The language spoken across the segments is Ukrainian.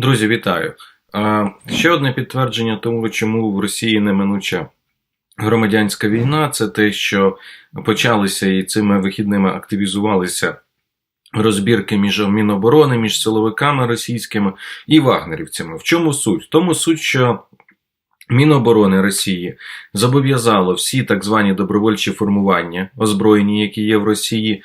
Друзі, вітаю. Ще одне підтвердження тому, чому в Росії неминуча громадянська війна, це те, що почалися і цими вихідними активізувалися розбірки між Міноборони, між силовиками російськими і вагнерівцями. В чому суть? В тому суть, що Міноборони Росії зобов'язало всі так звані добровольчі формування, озброєні, які є в Росії,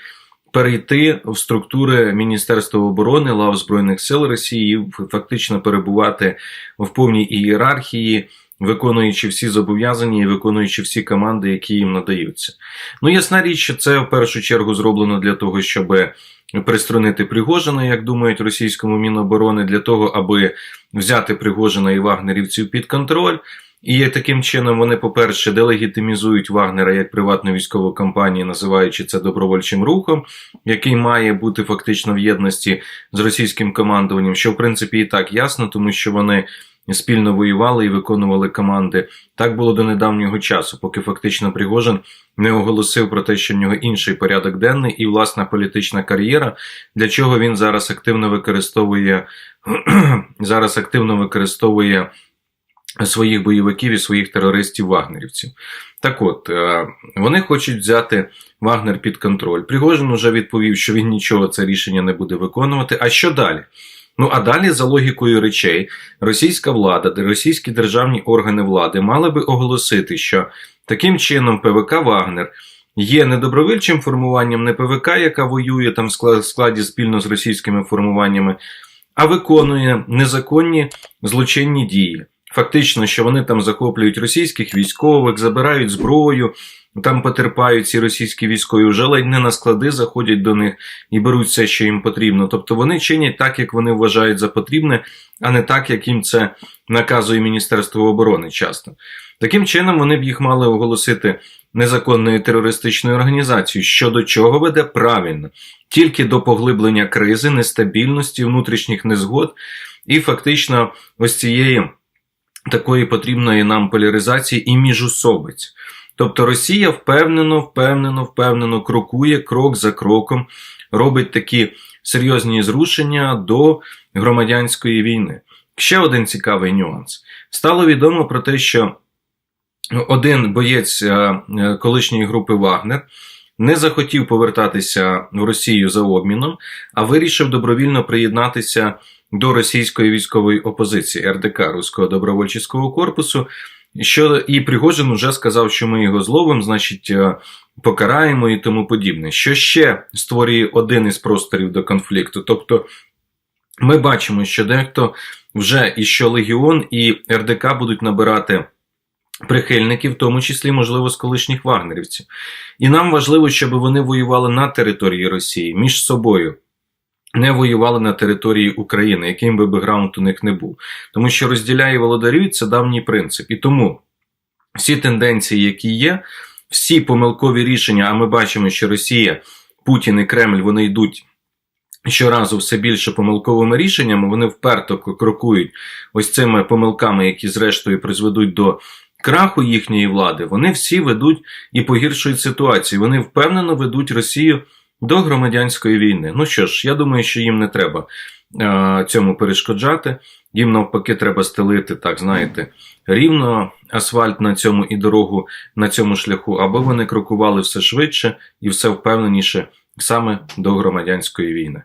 перейти в структури Міністерства оборони лав Збройних сил Росії, і фактично перебувати в повній ієрархії, виконуючи всі зобов'язання і виконуючи всі команди, які їм надаються. Ну, ясна річ, що це в першу чергу зроблено для того, щоб приструнити Пригожина, як думають російському Міноборони, для того, аби взяти Пригожина і вагнерівців під контроль. І таким чином вони, по-перше, делегітимізують Вагнера як приватну військову компанію, називаючи це добровольчим рухом, який має бути фактично в єдності з російським командуванням, що в принципі і так ясно, тому що вони спільно воювали і виконували команди. Так було до недавнього часу, поки фактично Пригожин не оголосив про те, що в нього інший порядок денний і власна політична кар'єра, для чого він зараз активно використовує зараз активно використовує своїх бойовиків і своїх терористів-вагнерівців. Так от, е, вони хочуть взяти Вагнер під контроль. Пригожин вже відповів, що він нічого це рішення не буде виконувати. А що далі? Ну а далі, за логікою речей, російська влада, російські державні органи влади мали би оголосити, що таким чином ПВК Вагнер є не добровольчим формуванням, не ПВК, яка воює там в складі спільно з російськими формуваннями, а виконує незаконні злочинні дії. Фактично, що вони там захоплюють російських військових, забирають зброю, там потерпають ці російські військові, вже ледь не на склади заходять до них і беруть все, що їм потрібно. Тобто вони чинять так, як вони вважають за потрібне, а не так, як їм це наказує Міністерство оборони часто. Таким чином, вони б їх мали оголосити незаконною терористичною організацією, що до чого веде правильно, тільки до поглиблення кризи, нестабільності, внутрішніх незгод і фактично ось цієї такої потрібної нам поляризації і міжусобиць. Тобто Росія впевнено, впевнено, впевнено крокує крок за кроком, робить такі серйозні зрушення до громадянської війни. Ще один цікавий нюанс. Стало відомо про те, що один боєць е, колишньої групи Вагнер не захотів повертатися в Росію за обміном, а вирішив добровільно приєднатися до російської військової опозиції РДК Руського добровольчого корпусу. Що і Пригожин вже сказав, що ми його зловимо, значить, е, покараємо і тому подібне. Що ще створює один із просторів до конфлікту? Тобто ми бачимо, що дехто вже і що Легіон і РДК будуть набирати прихильників, в тому числі, можливо, з колишніх вагнерівців. І нам важливо, щоб вони воювали на території Росії між собою не воювали на території України, яким би бекграунд у них не був. Тому що розділяє володарюють це давній принцип. І тому всі тенденції, які є, всі помилкові рішення, а ми бачимо, що Росія, Путін і Кремль вони йдуть. Щоразу все більше помилковими рішеннями, вони вперто крокують ось цими помилками, які зрештою призведуть до краху їхньої влади. Вони всі ведуть і погіршують ситуацію. Вони впевнено ведуть Росію до громадянської війни. Ну що ж, я думаю, що їм не треба е, цьому перешкоджати. Їм навпаки, треба стелити, так знаєте, рівно асфальт на цьому і дорогу на цьому шляху, аби вони крокували все швидше і все впевненіше саме до громадянської війни.